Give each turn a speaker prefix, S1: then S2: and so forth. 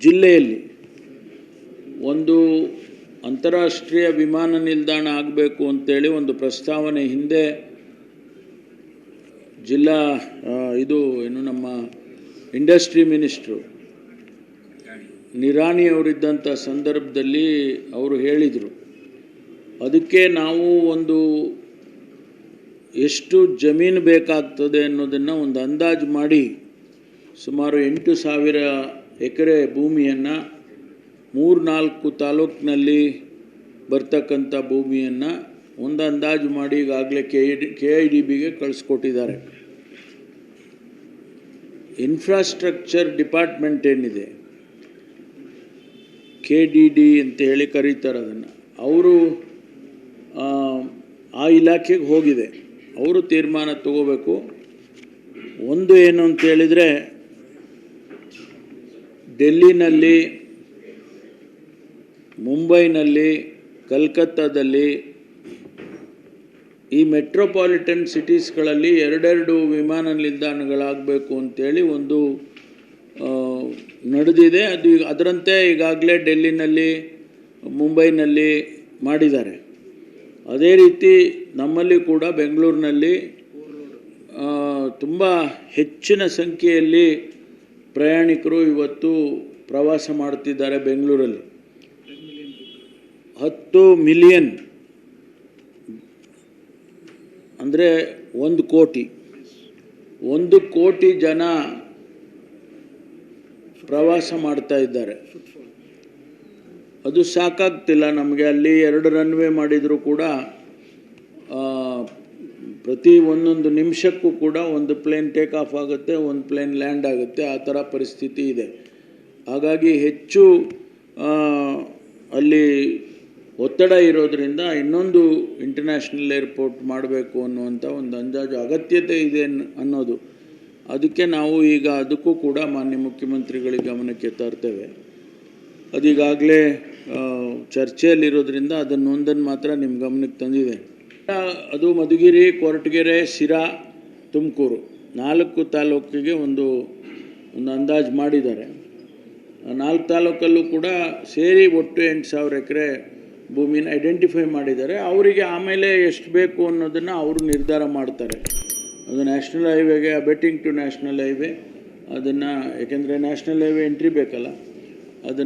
S1: ಜಿಲ್ಲೆಯಲ್ಲಿ ಒಂದು ಅಂತಾರಾಷ್ಟ್ರೀಯ ವಿಮಾನ ನಿಲ್ದಾಣ ಆಗಬೇಕು ಅಂತೇಳಿ ಒಂದು ಪ್ರಸ್ತಾವನೆ ಹಿಂದೆ ಜಿಲ್ಲಾ ಇದು ಏನು ನಮ್ಮ ಇಂಡಸ್ಟ್ರಿ ಮಿನಿಸ್ಟ್ರು ನಿರಾಣಿ ಅವರಿದ್ದಂಥ ಸಂದರ್ಭದಲ್ಲಿ ಅವರು ಹೇಳಿದರು, ಅದಕ್ಕೆ ನಾವು ಒಂದು ಎಷ್ಟು ಜಮೀನು ಬೇಕಾಗ್ತದೆ ಅನ್ನೋದನ್ನು ಒಂದು ಅಂದಾಜು ಮಾಡಿ ಸುಮಾರು ಎಂಟು ಸಾವಿರ ಎಕರೆ ಭೂಮಿಯನ್ನು ಮೂರು ನಾಲ್ಕು ತಾಲೂಕಿನಲ್ಲಿ ಬರ್ತಕ್ಕಂಥ ಭೂಮಿಯನ್ನು ಒಂದು ಅಂದಾಜು ಮಾಡಿ ಈಗಾಗಲೇ K I D K I D ಬಿಗೆ ಕಳಿಸ್ಕೊಟ್ಟಿದ್ದಾರೆ. ಇನ್ಫ್ರಾಸ್ಟ್ರಕ್ಚರ್ ಡಿಪಾರ್ಟ್ಮೆಂಟ್ ಏನಿದೆ? ಕೆ ಡಿ ಡಿ ಅಂತ ಹೇಳಿ ಕರೀತಾರೆ ಅದನ್ನು. ಅವರು ಆ ಇಲಾಖೆಗೆ ಹೋಗಿದೆ. ಅವರು ತೀರ್ಮಾನ ತಗೋಬೇಕು. ಒಂದು ಏನು ಅಂತ ಹೇಳಿದರೆ ಡೆಲ್ಲಿನಲ್ಲಿ ಮುಂಬೈನಲ್ಲಿ, ಕಲ್ಕತ್ತಾದಲ್ಲಿ, ಈ ಮೆಟ್ರೋಪಾಲಿಟನ್ ಸಿಟೀಸ್ಗಳಲ್ಲಿ ಎರಡೆರಡು ವಿಮಾನ ನಿಲ್ದಾಣಗಳಾಗಬೇಕು ಅಂತೇಳಿ ಒಂದು ನಡೆದಿದೆ. ಅದು ಈಗ ಅದರಂತೆ ಈಗಾಗಲೇ ಡೆಲ್ಲಿನಲ್ಲಿ, ಮುಂಬೈನಲ್ಲಿ ಮಾಡಿದ್ದಾರೆ. ಅದೇ ರೀತಿ ನಮ್ಮಲ್ಲಿ ಕೂಡ ಬೆಂಗಳೂರಿನಲ್ಲಿ ತುಂಬ ಹೆಚ್ಚಿನ ಸಂಖ್ಯೆಯಲ್ಲಿ ಪ್ರಯಾಣಿಕರು ಇವತ್ತು ಪ್ರವಾಸ ಮಾಡುತ್ತಿದ್ದಾರೆ ಬೆಂಗಳೂರಲ್ಲಿ. ಹತ್ತು ಮಿಲಿಯನ್, ಅಂದರೆ ಒಂದು ಕೋಟಿ. ಒಂದು ಕೋಟಿ ಜನ ಪ್ರವಾಸ ಮಾಡ್ತಾ ಇದ್ದಾರೆ. ಅದು ಸಾಕಾಗ್ತಿಲ್ಲ ನಮಗೆ, ಅಲ್ಲಿ ಎರಡು ರನ್ವೇ ಮಾಡಿದರೂ ಕೂಡ ಪ್ರತಿ ಒಂದೊಂದು ನಿಮಿಷಕ್ಕೂ ಕೂಡ ಒಂದು ಪ್ಲೇನ್ ಟೇಕ್ ಆಫ್ ಆಗುತ್ತೆ, ಒಂದು ಪ್ಲೇನ್ ಲ್ಯಾಂಡ್ ಆಗುತ್ತೆ, ಆ ಥರ ಪರಿಸ್ಥಿತಿ ಇದೆ. ಹಾಗಾಗಿ ಹೆಚ್ಚು ಅಲ್ಲಿ ಒತ್ತಡ ಇರೋದರಿಂದ ಇನ್ನೊಂದು ಇಂಟರ್ನ್ಯಾಷನಲ್ ಏರ್ಪೋರ್ಟ್ ಮಾಡಬೇಕು ಅನ್ನುವಂಥ ಒಂದು ಅಂದಾಜು, ಅಗತ್ಯತೆ ಇದೆ ಅನ್- ಅನ್ನೋದು. ಅದಕ್ಕೆ ನಾವು ಈಗ ಅದಕ್ಕೂ ಕೂಡ ಮಾನ್ಯ ಮುಖ್ಯಮಂತ್ರಿಗಳ ಗಮನಕ್ಕೆ ತರ್ತೇವೆ ಅದೀಗಾಗಲೇ ಚರ್ಚೆಯಲ್ಲಿರೋದ್ರಿಂದ ಅದನ್ನೊಂದನ್ನು ಮಾತ್ರ ನಿಮ್ಮ ಗಮನಕ್ಕೆ ತಂದಿದೆ ಅದು ಮಧುಗಿರಿ, ಕೊರಟಗೆರೆ ಸಿರಾ ತುಮಕೂರು. ನಾಲ್ಕು ತಾಲೂಕಿಗೆ ಒಂದು ಒಂದು ಅಂದಾಜು ಮಾಡಿದ್ದಾರೆ. ನಾಲ್ಕು ತಾಲೂಕಲ್ಲೂ ಕೂಡ ಸೇರಿ ಒಟ್ಟು ಎಂಟು ಸಾವಿರ ಎಕರೆ ಭೂಮಿನ ಐಡೆಂಟಿಫೈ ಮಾಡಿದ್ದಾರೆ. ಅವರಿಗೆ ಆಮೇಲೆ ಎಷ್ಟು ಬೇಕು ಅನ್ನೋದನ್ನು ಅವರು ನಿರ್ಧಾರ ಮಾಡ್ತಾರೆ. ಅದು ನ್ಯಾಷನಲ್ ಹೈವೇಗೆ ಬೆಟ್ಟಿಂಗ್ ಟು ನ್ಯಾಷನಲ್ ಹೈವೇ ಅದನ್ನು, ಯಾಕೆಂದರೆ ನ್ಯಾಷನಲ್ ಹೈವೇ ಎಂಟ್ರಿ ಬೇಕಲ್ಲ. ಅದನ್ನು